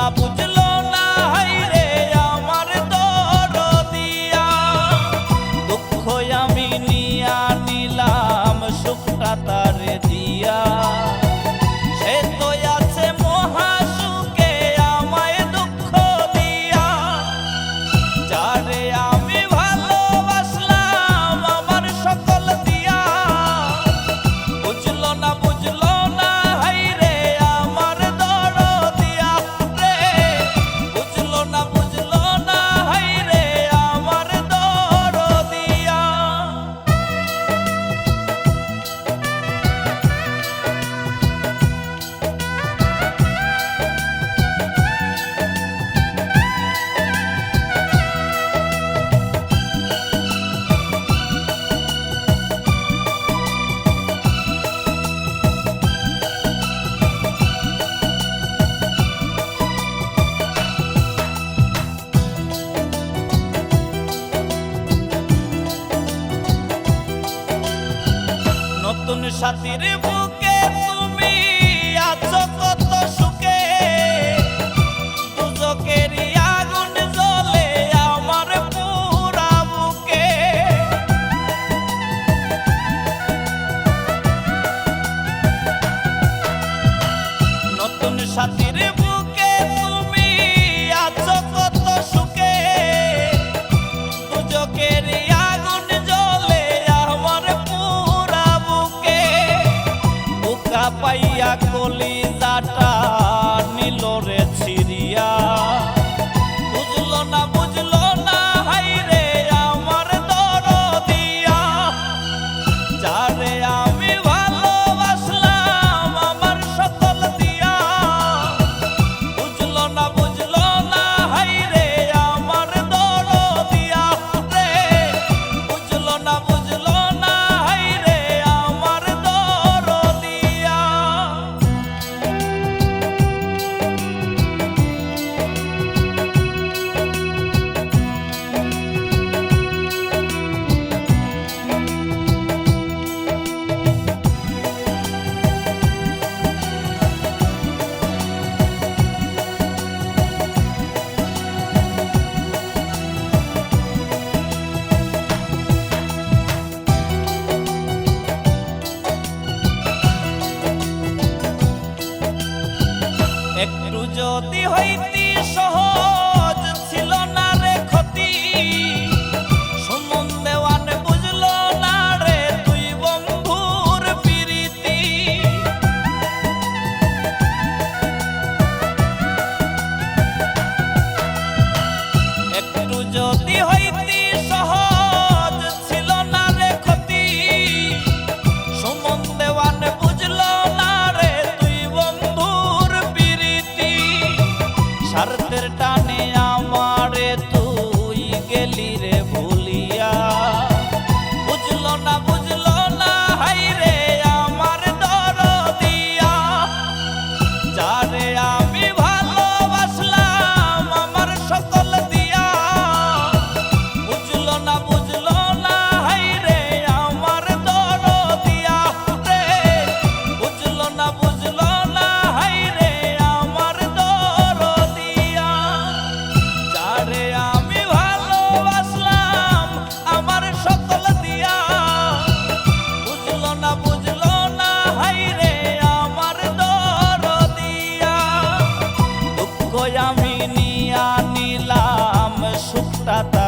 mapuche. বুকে তুমি আছো পাইয়া কলি যদি হইতি সহজ ছিল না রে ক্ষতি, সুমন দেওয়ান বুঝল না রে তুই বন্ধুর প্রীতি। একটু যদি হই tá, tá.